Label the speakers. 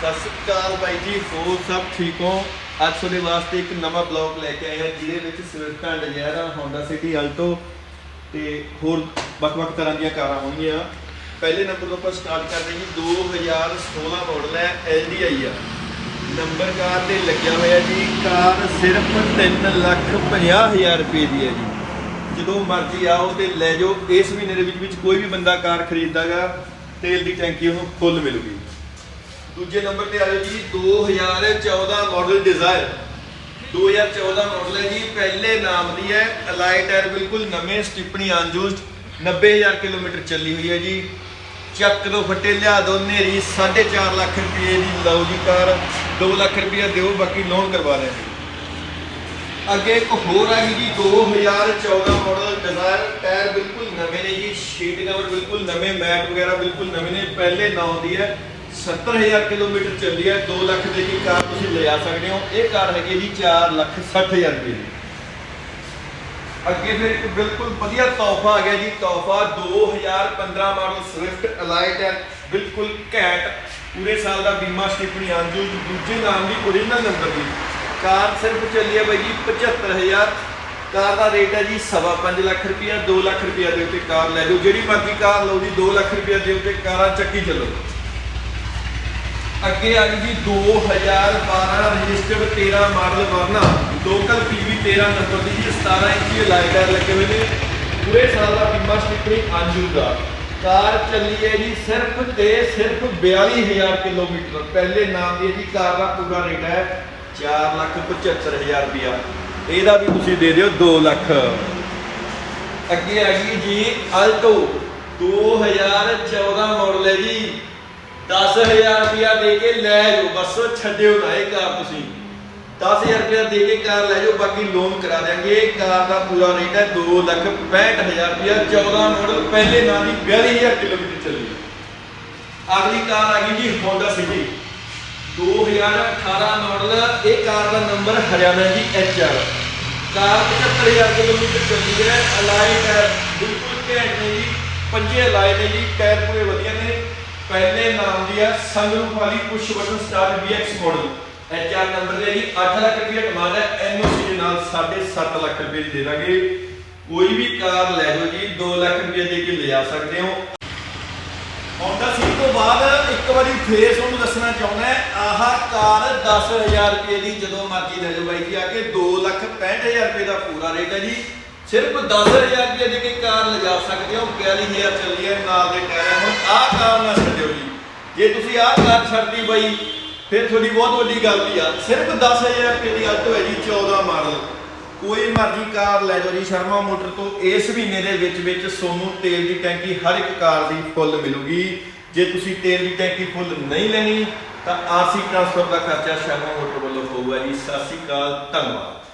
Speaker 1: ਸਤਿ ਸ਼੍ਰੀ ਅਕਾਲ ਬਾਈ ਜੀ, ਹੋਰ ਸਭ ਠੀਕ ਹੋ? ਅੱਜ ਤੁਹਾਡੇ ਵਾਸਤੇ ਇੱਕ ਨਵਾਂ ਬਲੌਗ ਲੈ ਕੇ ਆਏ ਹਾਂ, ਜਿਹਦੇ ਵਿੱਚ ਸਵਿਫਟਾਂ ਡਿਜ਼ਾਇਰਾਂ ਹੋਂਡਾ ਸਿਟੀ ਆਲਟੋ ਤੇ ਹੋਰ ਵੱਖ-ਵੱਖ ਤਰ੍ਹਾਂ ਦੀਆਂ ਕਾਰਾਂ ਹੋਣਗੀਆਂ। ਪਹਿਲੇ ਨੰਬਰ ਤੋਂ ਆਪਾਂ ਸਟਾਰਟ ਕਰਦੇ ਹਾਂ ਜੀ 2016 ਮਾਡਲ ਹੈ LDI ਆ। ਨੰਬਰ ਕਾਰ ਤੇ ਲੱਗਿਆ ਹੋਇਆ ਜੀ, ਕਾਰ ਸਿਰਫ 3 ਲੱਖ 50 ਹਜ਼ਾਰ ਰੁਪਏ ਦੀ ਹੈ ਜੀ। ਜਦੋਂ ਮਰਜ਼ੀ ਆਓ ਤੇ ਲੈ ਜਾਓ, ਇਸ ਮਹੀਨੇ ਦੇ ਵਿੱਚ ਵਿੱਚ ਕੋਈ ਵੀ ਬੰਦਾ ਕਾਰ ਖਰੀਦਦਾਗਾ, ਤੇਲ ਦੀ ਟੈਂਕੀ ਉਹਨੂੰ ਫੁੱਲ ਮਿਲੂਗੀ। ਦੂਜੇ ਨੰਬਰ ਤੇ ਆ ਜਾਓ ਜੀ 2014 ਮਾਡਲ ਡਿਜ਼ਾਇਰ 2014 ਮਾਡਲ ਹੈ ਜੀ, ਪਹਿਲੇ ਨਾਮ ਦੀ ਹੈ ਅਲਾਈ ਟਾਇਰ ਬਿਲਕੁਲ ਨਵੇਂ, ਸਟਿਪਣੀ ਅਨਯੂਜ਼ਡ 90000 ਕਿਲੋਮੀਟਰ ਚੱਲੀ ਹੋਈ ਹੈ ਜੀ। ਚੱਕ ਦੋ ਫੱਟੇ, ਲਿਆ ਦੋ ਨੇਰੀ 4.5 ਲੱਖ ਰੁਪਏ ਦੀ ਲਓ ਜੀ ਕਾਰ 2 ਲੱਖ ਰੁਪਏ ਦਿਓ, ਬਾਕੀ ਲੋਨ ਕਰਵਾ ਲੈਣਗੇ ਅੱਗੇ ਇੱਕ ਹੋਰ ਆ ਗਈ ਜੀ 2014 ਮਾਡਲ ਡਿਜ਼ਾਇਰ ਟਾਇਰ ਬਿਲਕੁਲ ਨਵੇਂ ਨੇ ਜੀ ਸ਼ੀਟ ਕਵਰ ਬਿਲਕੁਲ ਨਵੇਂ ਮੈਟ ਵਗੈਰਾ ਬਿਲਕੁਲ ਨਵੇਂ ਨੇ, ਪਹਿਲੇ ਨਾਂ ਦੀ ਹੈ। 70000 ਕਿਲੋਮੀਟਰ ਚੱਲੀ ਹੈ 2 ਲੱਖ ਦੇ ਦੀ ਕਾਰ ਤੁਸੀਂ ਲਿਆ ਸਕਦੇ ਹੋ। ਇਹ ਕਾਰ ਹੈਗੀ ਹੈ ਜੀ 4 ਲੱਖ 60000 ਰੁਪਏ ਦੀ। ਅੱਗੇ ਫਿਰ ਇੱਕ ਬਿਲਕੁਲ ਵਧੀਆ ਤੋਹਫਾ ਆ ਗਿਆ ਜੀ, ਤੋਹਫਾ 2015 ਮਾਡਲ ਸਵਿਫਟ ਅਲਾਈਟ ਹੈ। ਬਿਲਕੁਲ ਘੈਂਟ, ਪੂਰੇ ਸਾਲ ਦਾ ਬੀਮਾ ਸਟਿਪਣੀ ਆਂਜੂ ਦੂਜੇ ਨਾਮ ਦੀ ਓਰੀਜਨਲ ਨੰਬਰ ਦੀ। ਕਾਰ ਸਿਰਫ ਚੱਲੀ ਹੈ ਬਾਈ ਜੀ 75000 ਕਾਰ ਦਾ ਰੇਟ ਹੈ ਜੀ ਸਵਾ ਪੰਜ ਲੱਖ ਰੁਪਇਆ 2 ਲੱਖ ਰੁਪਇਆ ਦੇ ਉੱਤੇ ਕਾਰ ਲੈ ਜਾਓ। ਜਿਹੜੀ ਮਰਜ਼ੀ ਕਾਰ ਲਓ ਜੀ 2 ਲੱਖ ਰੁਪਇਆ ਦੇ ਉੱਤੇ ਕਾਰਾਂ ਚੱਕੀ ਚੱਲੋ। ਅੱਗੇ ਆ ਗਈ ਜੀ 2012 registered 13 model Verna local PV 13 number ਦੀ ਜੀ 17 ਇੰਚੀ ਲਾਈਟਰ ਲੱਗੇ ਹੋਏ ਨੇ। ਪੂਰੇ ਸਾਲ ਦਾ ਬੀਮਾ ਸਟਿਕਰੀ ਅੰਜੂ ਦਾ। ਕਾਰ ਚੱਲੀ ਹੈ ਜੀ ਸਿਰਫ ਤੇ ਸਿਰਫ 42000 ਕਿਲੋਮੀਟਰ। ਪਹਿਲੇ ਨਾਮ ਦੀ ਜੀ ਕਾਰ ਦਾ ਪੂਰਾ ਰੇਟ ਹੈ 475000 ਰੁਪਇਆ। ਇਹਦਾ ਵੀ ਤੁਸੀਂ ਦੇ ਦਿਓ 2 ਲੱਖ। ਅੱਗੇ ਆ ਗਈ ਜੀ ਅਲਟੋ। 2014 ਮਾਡਲ ਹੈ ਜੀ। 10000 ਰੁਪਇਆ ਦੇ ਕੇ ਲੈ ਜਾਓ, ਬਸ ਛੱਡਿਓ ਨਾ ਇਹ ਕਾਰ ਤੁਸੀਂ। 10000 ਰੁਪਇਆ ਦੇ ਕੇ ਕਾਰ ਲੈ ਜਾਓ, ਬਾਕੀ ਲੋਨ ਕਰਾ ਦਿਆਂਗੇ। ਕਾਰ ਦਾ ਪੂਰਾ ਰੇਟ ਹੈ 2 ਲੱਖ 65000 ਰੁਪਇਆ 14 ਮਾਡਲ ਪਹਿਲੇ ਨਾਂ ਦੀ 42000 ਕਿਲੋਮੀਟਰ ਚੱਲੀ। ਅਗਲੀ ਕਾਰ ਆ ਗਈ ਜੀ Honda City 2018 ਮਾਡਲ ਇਹ ਕਾਰ ਦਾ ਨੰਬਰ ਹਰਿਆਣਾ ਜੀ HR ਕਾਰ 75000 ਕਿਲੋਮੀਟਰ ਚੱਲੀ ਹੈ। ਅਲਾਈ ਟਾਇਰ ਬਿਲਕੁਲ ਘੈਂਟ ਨੇ ਜੀ। ਪੰਜੇ ਅਲਾਈ ਨੇ ਜੀ ਟਾਇਰ ਪੂਰੇ ਵਧੀਆ ਨੇ। ਪਹਿਲੇ ਨਾਮ ਦੀ ਹੈ ਸੰਗਰੂਪ ਵਾਲੀ push button start BX model HR number ਦੇ ਜੀ 8 ਲੱਖ ਰੁਪਏ ਡਿਮਾਂਡ ਹੈ NOC ਦੇ ਨਾਲ 7.5 ਲੱਖ ਰੁਪਏ ਦੇ ਦਾਂਗੇ। ਕੋਈ ਵੀ ਕਾਰ ਲੈ ਜਾਓ ਜੀ 2 ਲੱਖ ਰੁਪਏ ਦੇ ਕੇ ਲਿਜਾ ਸਕਦੇ ਹੋ। Honda Civic ਤੋਂ ਬਾਅਦ ਇੱਕ ਵਾਰੀ ਫੇਰ ਤੁਹਾਨੂੰ ਦੱਸਣਾ ਚਾਹੁੰਦਾ ਆਹ ਕਾਰ 10000 ਰੁਪਏ ਦੀ ਜਦੋਂ ਮਰਜ਼ੀ ਲੈ ਜਾਓ ਬਾਈ ਜੀ, ਆ ਕੇ 265000 ਰੁਪਏ ਦਾ ਪੂਰਾ ਰੇਟ ਹੈ ਜੀ। ਸਿਰਫ 10000 ਰੁਪਏ ਦੇ ਕੇ ਕਾਰ ਲਿਜਾ ਸਕਦੇ ਹੋ 42000 ਚੱਲੀ ਹੈ ਨਾਲ ਦੇ ਟਾਇਰ ਹੁਣ ਆਹ ਕਾਰ ਨਾ ਛੱਡਿਓ ਜੀ। ਜੇ ਤੁਸੀਂ ਆਹ ਕਾਰ ਛੱਡਦੀ ਬਾਈ, ਫਿਰ ਤੁਹਾਡੀ ਬਹੁਤ ਵੱਡੀ ਗਲਤੀ ਆ। ਸਿਰਫ 10000 ਰੁਪਏ ਦੀ ਆਲਟੋ ਹੈ ਜੀ 14 ਮਾਡਲ। ਕੋਈ ਮਰਜ਼ੀ ਕਾਰ ਲੈ ਜਾਓ ਜੀ, ਸ਼ਰਮਾ ਮੋਟਰ ਤੋਂ। ਇਸ ਮਹੀਨੇ ਦੇ ਵਿੱਚ ਵਿੱਚ ਸੋਨੂੰ ਤੇਲ ਦੀ ਟੈਂਕੀ ਹਰ ਇੱਕ ਕਾਰ ਦੀ ਫੁੱਲ ਮਿਲੂਗੀ। ਜੇ ਤੁਸੀਂ ਤੇਲ ਦੀ ਟੈਂਕੀ ਫੁੱਲ ਨਹੀਂ ਲੈਣੀ, ਤਾਂ ਆਰਸੀ ਟ੍ਰਾਂਸਫਰ ਦਾ ਖਰਚਾ ਸ਼ਰਮਾ ਮੋਟਰ ਵੱਲੋਂ ਹੋਊਗਾ ਜੀ। ਸਤਿ ਸ਼੍ਰੀ ਅਕਾਲ, ਧੰਨਵਾਦ।